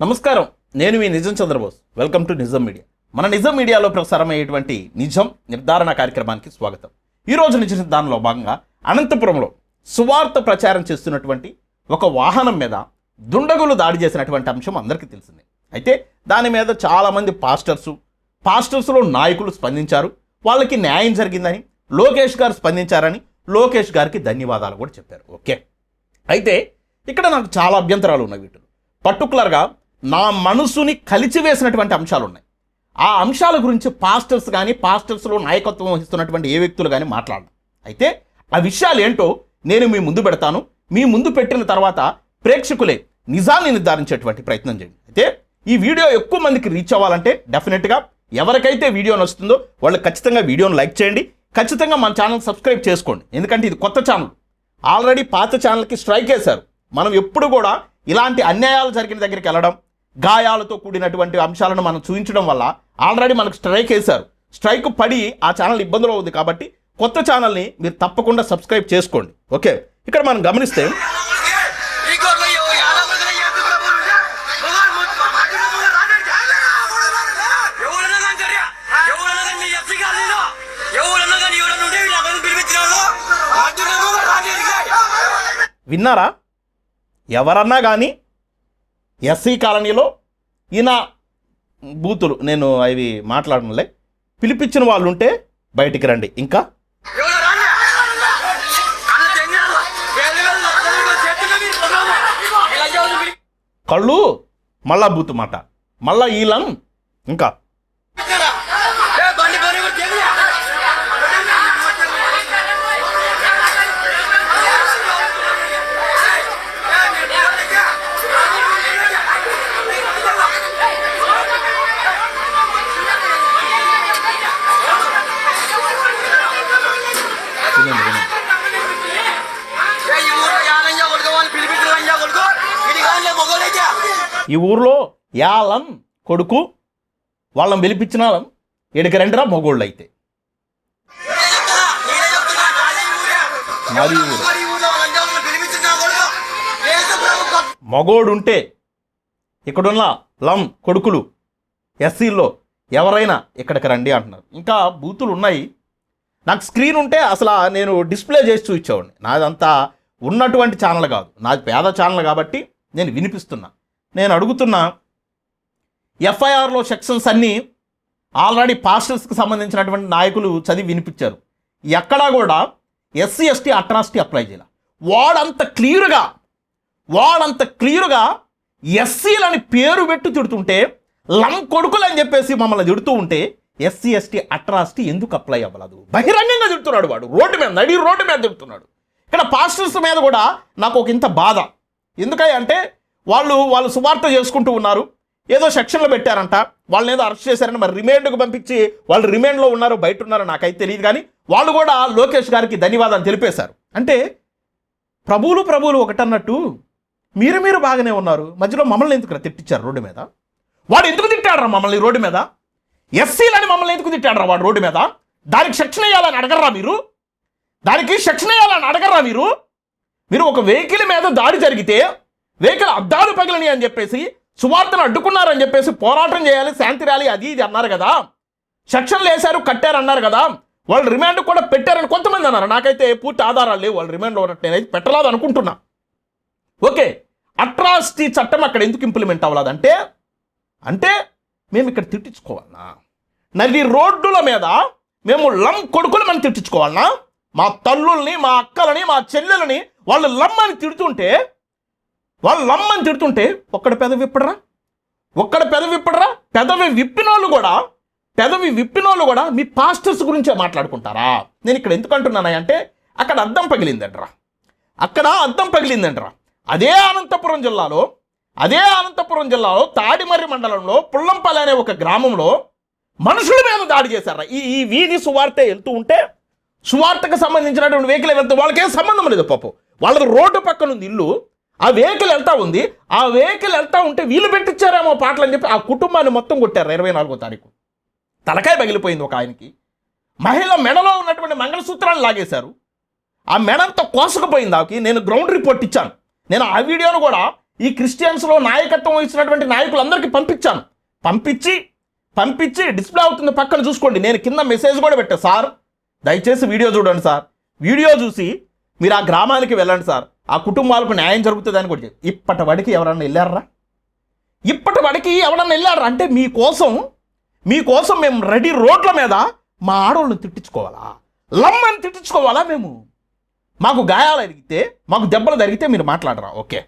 నమస్కారం. నేను మీ Nijam Chandrabose. Welcome to Nijam media మన నిజం మీడియాలో ప్రసారమయ్యేటువంటి నిజం నిర్ధారణ కార్యక్రమానికి స్వాగతం. ఈ రోజు నిజం దానిలో భాగంగా అనంతపురంలో సువార్త ప్రచారం చేస్తున్నటువంటి ఒక వాహనం మీద దుండగులు దాడి చేసినటువంటి అంశం అందరికీ తెలిసిందే. అయితే దాని మీద చాలామంది పాస్టర్సు పాస్టర్స్లో నాయకులు స్పందించారు. వాళ్ళకి న్యాయం జరిగిందని లోకేష్ గారు స్పందించారని లోకేష్ గారికి ధన్యవాదాలు కూడా చెప్పారు. ఓకే. అయితే ఇక్కడ నాకు చాలా అభ్యంతరాలు ఉన్నాయి వీటిలో. పర్టికులర్గా నా మనసుని కలిచివేసినటువంటి అంశాలు ఉన్నాయి. ఆ అంశాల గురించి పాస్టర్స్ కానీ పాస్టర్స్లో నాయకత్వం వహిస్తున్నటువంటి ఏ వ్యక్తులు కానీ మాట్లాడడం అయితే ఆ విషయాలు ఏంటో నేను మీ ముందు పెడతాను. మీ ముందు పెట్టిన తర్వాత ప్రేక్షకులే నిజాన్ని నిర్ధారించేటువంటి ప్రయత్నం చేయండి. అయితే ఈ వీడియో ఎక్కువ మందికి రీచ్ అవ్వాలంటే డెఫినెట్గా ఎవరికైతే వీడియో నచ్చుతుందో వాళ్ళు ఖచ్చితంగా వీడియోను లైక్ చేయండి. ఖచ్చితంగా మన ఛానల్ సబ్స్క్రైబ్ చేసుకోండి. ఎందుకంటే ఇది కొత్త ఛానల్. ఆల్రెడీ పాత ఛానల్కి స్ట్రైక్ వేశారు మనం ఎప్పుడు కూడా ఇలాంటి అన్యాయాలు జరిగిన దగ్గరికి వెళ్ళడం గాయాలతో కూడినటువంటి అంశాలను మనం చూపించడం వల్ల ఆల్రెడీ మనకు స్ట్రైక్ వేశారు. స్ట్రైక్ పడి ఆ ఛానల్ ఇబ్బందులో ఉంది కాబట్టి కొత్త ఛానల్ని మీరు తప్పకుండా సబ్స్క్రైబ్ చేసుకోండి. ఓకే? ఇక్కడ మనం గమనిస్తే విన్నారా? ఎవరన్నా కానీ ఎస్సీ కాలనీలో ఈయన బూతులు నేను అవి మాట్లాడనులే. పిలిపించిన వాళ్ళు ఉంటే బయటికి రండి. ఇంకా? కళ్ళు మళ్ళా బూతు మాట మళ్ళా ఈలం. ఇంకా? ఈ ఊర్లో యాలం కొడుకు వాళ్ళని పిలిపించినాలం ఇక్కడికి రెండరా మగోళ్ళు అయితే మరి ఊరు. మగోడు ఉంటే ఇక్కడున్న లం కొడుకులు ఎస్సీల్లో ఎవరైనా ఇక్కడికి రండి అంటున్నారు. ఇంకా బూతులు ఉన్నాయి నాకు స్క్రీన్ ఉంటే అసలు నేను డిస్ప్లే చేసి చూపించేవాడిని. నాదంతా ఉన్నటువంటి ఛానల్ కాదు. నాది పేద ఛానల్ కాబట్టి నేను వినిపిస్తున్నా. నేను అడుగుతున్నా ఎఫ్ఐఆర్లో సెక్షన్స్ అన్నీ ఆల్రెడీ పాస్టర్స్కి సంబంధించినటువంటి నాయకులు చదివి వినిపించారు. ఎక్కడా కూడా ఎస్సీ ఎస్టీ అట్రాసిటీ అప్లై చేయాలి. వాడంత క్లియర్గా వాడంత క్లియర్గా ఎస్సీలని పేరు పెట్టి తిడుతుంటే లం కొడుకులు అని చెప్పేసి మమ్మల్ని తిడుతూ ఉంటే ఎస్సీ ఎస్టీ అట్రాసిటీ ఎందుకు అప్లై అవ్వలేదు? బహిరంగంగా తిడుతున్నాడు వాడు. రోడ్డు మీద నడి రోడ్డు మీద తిడుతున్నాడు. ఇక్కడ పాస్టర్స్ మీద కూడా నాకు ఒక ఇంత బాధ. ఎందుకంటే అంటే వాళ్ళు వాళ్ళు సువార్త చేసుకుంటూ ఉన్నారు. ఏదో సెక్షన్లో పెట్టారంట. వాళ్ళని ఏదో అరెస్ట్ చేశారని మరి రిమైండ్కు పంపించి వాళ్ళు రిమైండ్లో ఉన్నారు బయట ఉన్నారో నాకైతే తెలియదు కానీ వాళ్ళు కూడా లోకేష్ గారికి ధన్యవాదాలు తెలిపేశారు. అంటే ప్రభువులు ప్రభువులు ఒకటన్నట్టు మీరు మీరు బాగానే ఉన్నారు. మధ్యలో మమ్మల్ని ఎందుకు తిట్టించారు రోడ్డు మీద? వాడు ఎందుకు తిట్టాడరా మమ్మల్ని రోడ్డు మీద? ఎస్సీలని మమ్మల్ని ఎందుకు తిట్టాడరా వాడు రోడ్డు మీద? దానికి శిక్షణ వేయాలని అడగరా మీరు? దానికి శిక్షణ వేయాలని అడగరా మీరు? మీరు ఒక వెహికల్ మీద దాడి జరిగితే వెహికల్ అద్దాలు పగిలిని అని చెప్పేసి సువార్తను అడ్డుకున్నారని చెప్పేసి పోరాటం చేయాలి శాంతి ర్యాలీ అది ఇది అన్నారు కదా. సెక్షన్లు వేశారు కట్టారు అన్నారు కదా. వాళ్ళు రిమాండ్ కూడా పెట్టారని కొంతమంది అన్నారు. నాకైతే పూర్తి ఆధారాలు లేవు వాళ్ళు రిమాండ్ ఉన్నట్టు నేనైతే పెట్టలేదు అనుకుంటున్నా. ఓకే అట్రాసిటీ చట్టం అక్కడ ఎందుకు ఇంప్లిమెంట్ అవ్వలేదంటే అంటే మేము ఇక్కడ తిట్టించుకోవాలనా? నది రోడ్డుల మీద మేము లం కొడుకులు మనం తిట్టించుకోవాలనా? మా తల్లుల్ని మా అక్కలని మా చెల్లెలని వాళ్ళు లమ్మని తిడుతుంటే వాళ్ళు లమ్మని తిడుతుంటే ఒక్కడ పెదవి విప్పడరా? ఒక్కడ పెదవి విప్పడరా? పెదవి విప్పినోళ్ళు కూడా పెదవి విప్పినోళ్ళు కూడా మీ పాస్టర్స్ గురించే మాట్లాడుకుంటారా? నేను ఇక్కడ ఎందుకు అంటున్నానా అంటే అక్కడ అద్దం పగిలిందంటరా. అక్కడ అద్దం పగిలిందంటరా. అదే అనంతపురం జిల్లాలో అదే అనంతపురం జిల్లాలో తాడిమర్రి మండలంలో పుల్లంపల్లి అనే ఒక గ్రామంలో మనుషుల మీద దాడి చేశారా? ఈ ఈ వీధి సువార్త వెళ్తూ ఉంటే సువార్తకు సంబంధించినటువంటి వెహికల్ వెళ్తే వాళ్ళకేం సంబంధం లేదు పాపం. వాళ్ళది రోడ్డు పక్కన ఉంది ఇల్లు ఆ వెహికల్ వెళ్తా ఉంది. ఆ వెహికల్ వెళ్తా ఉంటే వీళ్ళు పెట్టించారేమో పాటలు అని చెప్పి ఆ కుటుంబాన్ని మొత్తం కొట్టారు ఇరవై నాలుగో తారీఖు. తలకాయ పగిలిపోయింది ఒక ఆయనకి. మహిళ మెడలో ఉన్నటువంటి మంగళసూత్రాలు లాగేశారు. ఆ మెడంతా కోసకపోయింది ఆకి నేను గ్రౌండ్ రిపోర్ట్ ఇచ్చాను. నేను ఆ వీడియోను కూడా ఈ క్రిస్టియన్స్లో నాయకత్వం ఇచ్చినటువంటి నాయకులందరికీ పంపించాను. పంపించి పంపించి డిస్ప్లే అవుతుంది పక్కన చూసుకోండి. నేను కింద మెసేజ్ కూడా పెట్టా. సార్ దయచేసి వీడియో చూడండి సార్. వీడియో చూసి మీరు ఆ గ్రామానికి వెళ్ళండి సార్. ఆ కుటుంబాలకు న్యాయం జరుగుతుందని కూడా చెప్పి ఇప్పటి వాడికి ఎవరన్నా వెళ్ళారా? ఇప్పటి వాడికి ఎవరన్నా వెళ్ళారా? అంటే మీకోసం మీకోసం మేము రెడీ రోడ్ల మీద మా ఆడవాళ్ళని తిట్టించుకోవాలా? లమ్మని తిట్టించుకోవాలా మేము? మాకు గాయాలు జరిగితే మాకు దెబ్బలు జరిగితే మీరు మాట్లాడరా? ఓకే.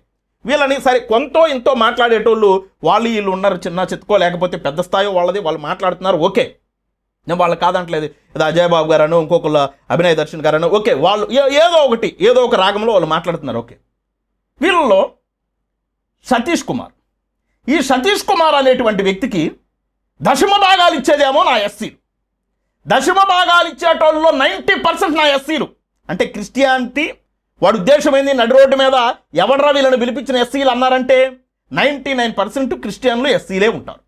వీళ్ళని సరే కొంతో ఇంతో మాట్లాడేటోళ్ళు వాళ్ళు వీళ్ళు ఉన్నారు చిన్న చిత్కో లేకపోతే పెద్ద స్థాయి వాళ్ళది వాళ్ళు మాట్లాడుతున్నారు ఓకే. నేను వాళ్ళు కాదంటలేదు. ఏదో అజయ్ బాబు గారను ఇంకొకళ్ళు అభినయ దర్శన్ గారను ఓకే వాళ్ళు ఏదో ఒకటి ఏదో ఒక రాగంలో వాళ్ళు మాట్లాడుతున్నారు ఓకే. వీళ్ళలో సతీష్ కుమార్. ఈ సతీష్ కుమార్ అనేటువంటి వ్యక్తికి దశమ భాగాలు ఇచ్చేదేమో నా ఎస్సీలు. దశమ భాగాలు ఇచ్చేటోళ్ళలో నైంటీ పర్సెంట్ నా ఎస్సీలు. అంటే క్రిస్టియానిటీ వాడు ఉద్దేశమైంది నడి రోడ్డు మీద ఎవడ్రా వీళ్ళని పిలిపించిన ఎస్సీలు అన్నారంటే నైంటీ నైన్ పర్సెంట్ క్రిస్టియన్లు ఎస్సీలే ఉంటారు.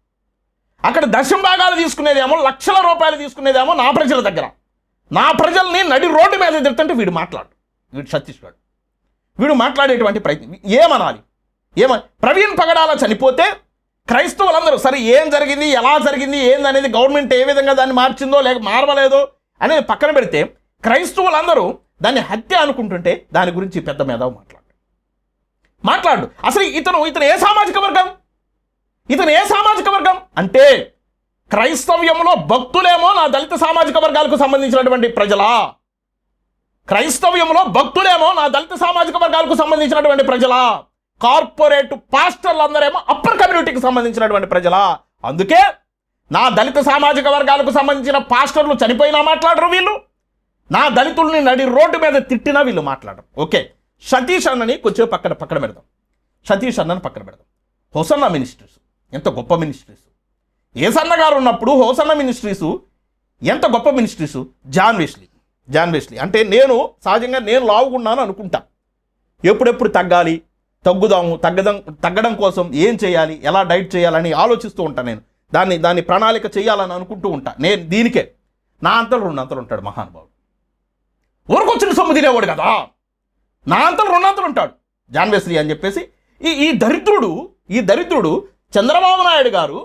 అక్కడ దశం భాగాలు తీసుకునేదేమో లక్షల రూపాయలు తీసుకునేదేమో నా ప్రజల దగ్గర. నా ప్రజల్ని నడి రోడ్డు మీద తిడుతుంటే వీడు మాట్లాడు. వీడు సతీష్ వీడు మాట్లాడేటువంటి ప్రయత్నం. ఏమనాలి? ఏమ ప్రవీణ్ పగడాల చనిపోతే క్రైస్తవులందరూ సరే ఏం జరిగింది ఎలా జరిగింది ఏందనేది గవర్నమెంట్ ఏ విధంగా దాన్ని మార్చిందో లేక మార్వలేదో అనేది పక్కన పెడితే క్రైస్తవులందరూ దాన్ని హత్య అనుకుంటుంటే దాని గురించి పెద్ద మేధావు మాట్లాడు. మాట్లాడు. అసలు ఇతను ఇతను ఏ సామాజిక వర్గం? ఇతను ఏ సామాజిక వర్గం? అంటే క్రైస్తవ్యంలో భక్తులేమో నా దళిత సామాజిక వర్గాలకు సంబంధించినటువంటి ప్రజలా? క్రైస్తవ్యంలో భక్తులేమో నా దళిత సామాజిక వర్గాలకు సంబంధించినటువంటి ప్రజలా? కార్పొరేట్ పాస్టర్లు అందరేమో అప్పర్ కమ్యూనిటీకి సంబంధించినటువంటి ప్రజలా? అందుకే నా దళిత సామాజిక వర్గాలకు సంబంధించిన పాస్టర్లు చనిపోయినా మాట్లాడరు వీళ్ళు. నా దళితుల్ని నడి రోడ్డు మీద తిట్టినా వీళ్ళు మాట్లాడరు. ఓకే సతీష్ అన్నని కొంచెం పక్కన పక్కన పెడదాం. సతీష్ అన్నని పక్కన పెడదాం. Hosanna ministers. ఎంత గొప్ప మినిస్ట్రీస్ ఏసన్న గారు ఉన్నప్పుడు హోసన్న మినిస్ట్రీస్ ఎంత గొప్ప ministries John Wesley. John Wesley. అంటే నేను సహజంగా నేను లావుకున్నాను అనుకుంటా. ఎప్పుడెప్పుడు తగ్గాలి? తగ్గుదాము తగ్గడం తగ్గడం కోసం ఏం చేయాలి? ఎలా డైట్ చేయాలని ఆలోచిస్తూ ఉంటాను నేను. దాన్ని దాన్ని ప్రణాళిక చేయాలని అనుకుంటూ ఉంటా. నేను దీనికే. నా అంతలు రెండు అంతలు ఉంటాడు మహానుభావుడు. ఊరికొచ్చిన సొమ్ము తినేవాడు కదా. నా అంతలు రెండు అంతలు ఉంటాడు. జాన్ వెస్లీ అని చెప్పేసి ఈ ఈ దరిద్రుడు ఈ దరిద్రుడు చంద్రబాబు నాయుడు గారు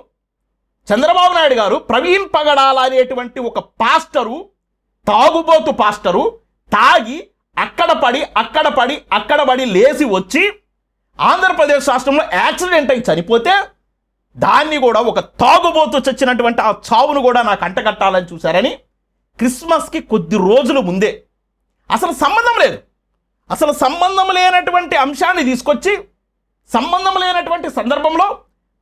చంద్రబాబు నాయుడు గారు ప్రవీణ్ పగడాల అనేటువంటి ఒక పాస్టరు తాగుబోతు పాస్టరు తాగి అక్కడ పడి అక్కడ పడి అక్కడ పడి లేచి వచ్చి ఆంధ్రప్రదేశ్ రాష్ట్రంలో యాక్సిడెంట్ అయి చనిపోతే దాన్ని కూడా ఒక తాగుబోతు చచ్చినటువంటి ఆ చావును కూడా నాకు అంటగట్టాలని చూశారని క్రిస్మస్కి కొద్ది రోజుల ముందే. అసలు సంబంధం లేదు. అసలు సంబంధం లేనటువంటి అంశాన్ని తీసుకొచ్చి సంబంధం లేనటువంటి సందర్భంలో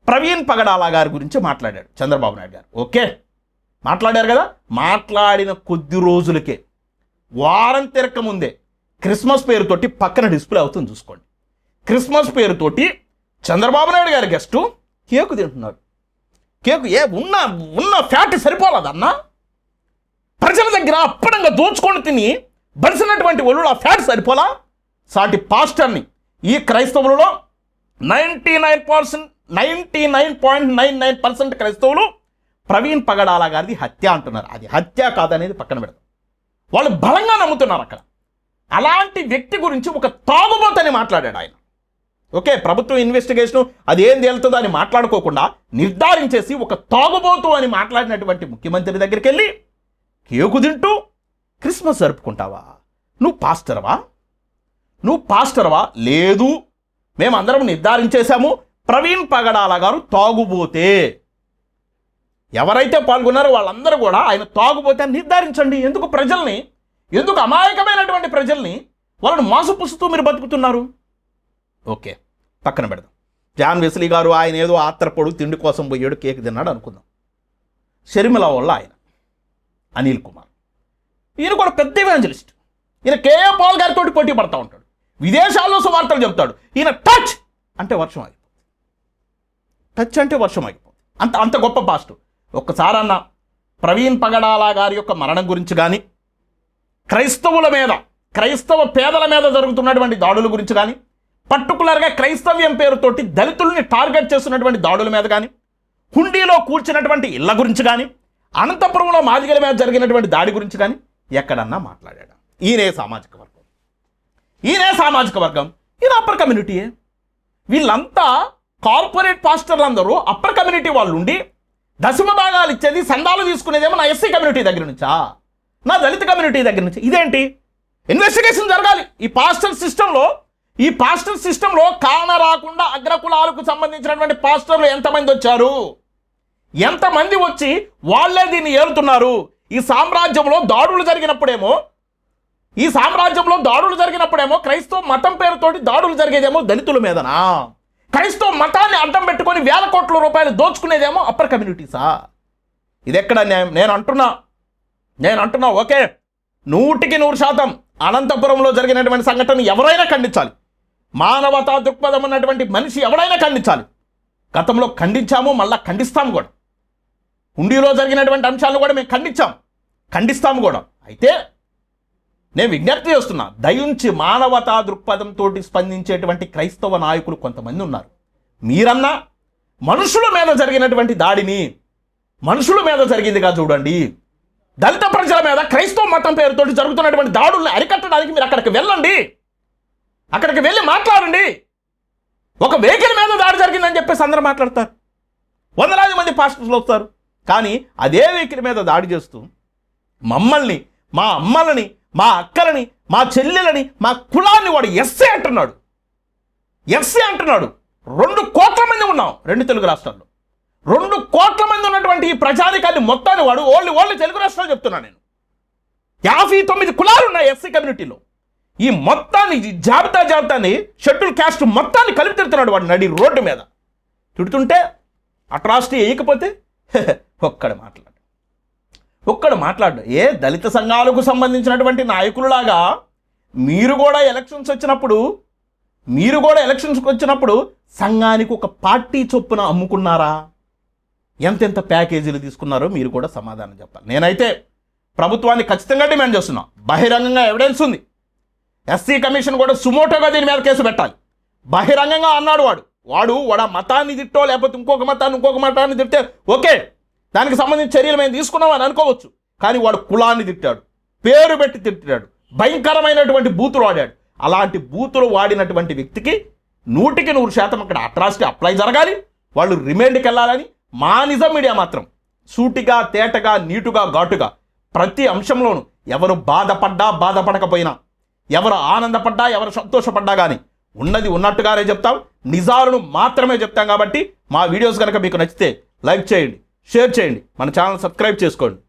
ప్రవీణ్ పగడాల గారి గురించి మాట్లాడాడు చంద్రబాబు నాయుడు గారు. ఓకే? మాట్లాడారు కదా? మాట్లాడిన కొద్ది రోజులకే వారం తిరక్క ముందే క్రిస్మస్ పేరుతోటి పక్కన డిస్ప్లే అవుతుంది చూసుకోండి. క్రిస్మస్ పేరుతోటి చంద్రబాబు నాయుడు గారి గెస్టు కేకు తింటున్నారు. కేకు ఏ ఉన్న ఉన్న ఫ్యాట్ సరిపోలేదన్న? ప్రజల దగ్గర అప్పడంగా దోచుకొని తిని బలిసినటువంటి ఒళ్ళు ఆ ఫ్యాట్ సరిపోలా? సాటి పాస్టర్ని ఈ క్రైస్తవులలో ninety nine percent ninety nine point nine nine percent క్రైస్తవులు ప్రవీణ్ పగడాల గారిది హత్య అంటున్నారు. అది హత్య కాదనేది పక్కన పెడతాం. వాళ్ళు బలంగా నమ్ముతున్నారు అక్కడ. అలాంటి వ్యక్తి గురించి ఒక తాగుబోతని మాట్లాడాడు ఆయన. ఓకే ప్రభుత్వం ఇన్వెస్టిగేషన్ అది ఏం తేలుతుందో అని మాట్లాడుకోకుండా నిర్ధారించేసి ఒక తాగుబోతు అని మాట్లాడినటువంటి ముఖ్యమంత్రి దగ్గరికి వెళ్ళి కేకు తింటూ క్రిస్మస్ జరుపుకుంటావా? నువ్వు పాస్టర్వా? నువ్వు పాస్టర్వా? లేదు. మేమందరం నిర్ధారించేశాము. ప్రవీణ్ పగడాల గారు తాగుబోతే. ఎవరైతే పాల్గొన్నారో వాళ్ళందరూ కూడా ఆయన తాగుబోతే అని నిర్ధారించండి. ఎందుకు ప్రజల్ని ఎందుకు అమాయకమైనటువంటి ప్రజల్ని వాళ్ళని మోసపుస్తూ మీరు బతుకుతున్నారు? ఓకే పక్కన పెడదాం. జాన్ వెస్లీ గారు ఆయన ఏదో ఆత్రపడు తిండి కోసం పోయాడు కేక్ తిన్నాడు అనుకుందాం. షర్మిల వల్ల ఆయన అనిల్ కుమార్. ఈయన కూడా పెద్ద ఇవాంజలిస్ట్ ఈయన కేఏ పాల్ గారితో పోటీ పడతా ఉంటాడు. విదేశాల్లో సువార్తలు చెప్తాడు ఈయన టచ్ అంటే వర్షం అది టచ్ అంటే వర్షం ఆగిపోతుంది. అంత అంత గొప్ప పాస్ట్ ఒక్కసారన్న ప్రవీణ్ పగడాల గారి యొక్క మరణం గురించి కానీ క్రైస్తవుల మీద క్రైస్తవ పేదల మీద జరుగుతున్నటువంటి దాడుల గురించి కానీ పర్టికులర్గా క్రైస్తవ్యం పేరుతోటి దళితుల్ని టార్గెట్ చేస్తున్నటువంటి దాడుల మీద కానీ హుండీలో కూర్చున్నటువంటి ఇళ్ళ గురించి కానీ అనంతపురంలో మాదిగల మీద జరిగినటువంటి దాడి గురించి కానీ ఎక్కడన్నా మాట్లాడాడు? ఈయనే సామాజిక వర్గం. ఈయనే సామాజిక వర్గం. ఈయన అప్పర్ కమ్యూనిటీయే వీళ్ళంతా కార్పొరేట్ పాస్టర్లు అందరూ అప్పర్ కమ్యూనిటీ వాళ్ళు ఉండి దశమ భాగాలు ఇచ్చేది సందాలు తీసుకునేదేమో నా ఎస్సీ కమ్యూనిటీ దగ్గర నుంచా? నా దళిత కమ్యూనిటీ దగ్గర నుంచి. ఇదేంటి? ఇన్వెస్టిగేషన్ జరగాలి. ఈ పాస్టర్ సిస్టంలో ఈ పాస్టర్ సిస్టంలో కాన రాకుండా అగ్రకులాలకు సంబంధించినటువంటి పాస్టర్లు ఎంతమంది వచ్చారు? ఎంతమంది వచ్చి వాళ్ళే దీన్ని ఏలుతున్నారు ఈ సామ్రాజ్యంలో దాడులు జరిగినప్పుడేమో ఈ సామ్రాజ్యంలో దాడులు జరిగినప్పుడేమో క్రైస్తవ మతం పేరుతోటి దాడులు జరిగేదేమో దళితుల మీదనా? క్రైస్తవ మతాన్ని అడ్డం పెట్టుకొని వేల కోట్ల రూపాయలు దోచుకునేదేమో అప్పర్ కమ్యూనిటీసా? ఇది ఎక్కడ నేను అంటున్నా. నేను అంటున్నా ఓకే. నూటికి నూరు శాతం అనంతపురంలో జరిగినటువంటి సంఘటన ఎవరైనా ఖండించాలి. మానవతా దృక్పథం ఉన్నటువంటి మనిషి ఎవరైనా ఖండించాలి. గతంలో ఖండించాము మళ్ళా ఖండిస్తాము కూడా. హుండీలో జరిగినటువంటి అంశాలను కూడా మేము ఖండించాం. ఖండిస్తాము కూడా. అయితే నేను విజ్ఞప్తి చేస్తున్నా దయుంచి మానవతా దృక్పథంతో స్పందించేటువంటి క్రైస్తవ నాయకులు కొంతమంది ఉన్నారు. మీరన్నా మనుషుల మీద జరిగినటువంటి దాడిని మనుషుల మీద జరిగిందిగా చూడండి. దళిత ప్రజల మీద క్రైస్తవ మతం పేరుతో జరుగుతున్నటువంటి దాడుల్ని అరికట్టడానికి మీరు అక్కడికి వెళ్ళండి. అక్కడికి వెళ్ళి మాట్లాడండి. ఒక వెహికల్ మీద దాడి జరిగిందని చెప్పేసి అందరూ మాట్లాడతారు. వందలాది మంది పాస్టర్లు వస్తారు కానీ అదే వెహికల్ మీద దాడి చేస్తూ మమ్మల్ని మా అమ్మలని మా అక్కలని మా చెల్లెలని మా కులాన్ని వాడు ఎస్సే అంటున్నాడు. ఎస్సే అంటున్నాడు. రెండు కోట్ల మంది ఉన్నాం రెండు తెలుగు రాష్ట్రాల్లో. రెండు కోట్ల మంది ఉన్నటువంటి ఈ ప్రజానికాన్ని మొత్తాన్ని వాడు ఓన్లీ ఓన్లీ తెలుగు రాష్ట్రాలు చెప్తున్నా నేను. యాభై తొమ్మిది కులాలు ఉన్నాయి ఎస్సీ కమ్యూనిటీలో. ఈ మొత్తాన్ని జాబితా జాబితాని షెడ్యూల్ క్యాస్ట్ మొత్తాన్ని కలిపి తిడుతున్నాడు వాడు నడి రోడ్డు మీద. తిడుతుంటే అట్రాసిటీ వేయకపోతే ఒక్కడ మాట్లాడు ఒక్కడు మాట్లాడు. ఏ దళిత సంఘాలకు సంబంధించినటువంటి నాయకులలాగా మీరు కూడా ఎలక్షన్స్ వచ్చినప్పుడు మీరు కూడా ఎలక్షన్స్కి వచ్చినప్పుడు సంఘానికి ఒక పార్టీ చొప్పున అమ్ముకున్నారా? ఎంతెంత ప్యాకేజీలు తీసుకున్నారో మీరు కూడా సమాధానం చెప్పాలి. నేనైతే ప్రభుత్వాన్ని ఖచ్చితంగా డిమాండ్ చేస్తున్నా. బహిరంగంగా ఎవిడెన్స్ ఉంది. ఎస్సీ కమిషన్ కూడా సుమోటోగా దీని మీద కేసు పెట్టాలి. బహిరంగంగా అన్నాడు వాడు. వాడు వాడు మతాన్ని తిట్టో లేకపోతే ఇంకొక మతాన్ని ఇంకొక మతాన్ని తిట్టే ఓకే. దానికి సంబంధించిన చర్యలు మేము తీసుకున్నాం అని అనుకోవచ్చు. కానీ వాడు కులాన్ని తిట్టాడు. పేరు పెట్టి తిట్టాడు. భయంకరమైనటువంటి బూతులు వాడాడు అలాంటి బూతులు వాడినటువంటి వ్యక్తికి నూటికి నూరు శాతం అక్కడ అట్రాసిటీ అప్లై జరగాలి. వాళ్ళు రిమైండ్కి వెళ్ళాలని మా నిజం మీడియా మాత్రం సూటిగా తేటగా నీటుగా ఘాటుగా ప్రతి అంశంలోనూ ఎవరు బాధపడ్డా బాధపడకపోయినా ఎవరు ఆనందపడ్డా ఎవరు సంతోషపడ్డా కానీ ఉన్నది ఉన్నట్టుగానే చెప్తాం. నిజాలను మాత్రమే చెప్తాం కాబట్టి మా వీడియోస్ కనుక మీకు నచ్చితే లైక్ చేయండి. షేర్ చేయండి. మన ఛానల్ సబ్స్క్రైబ్ చేసుకోండి.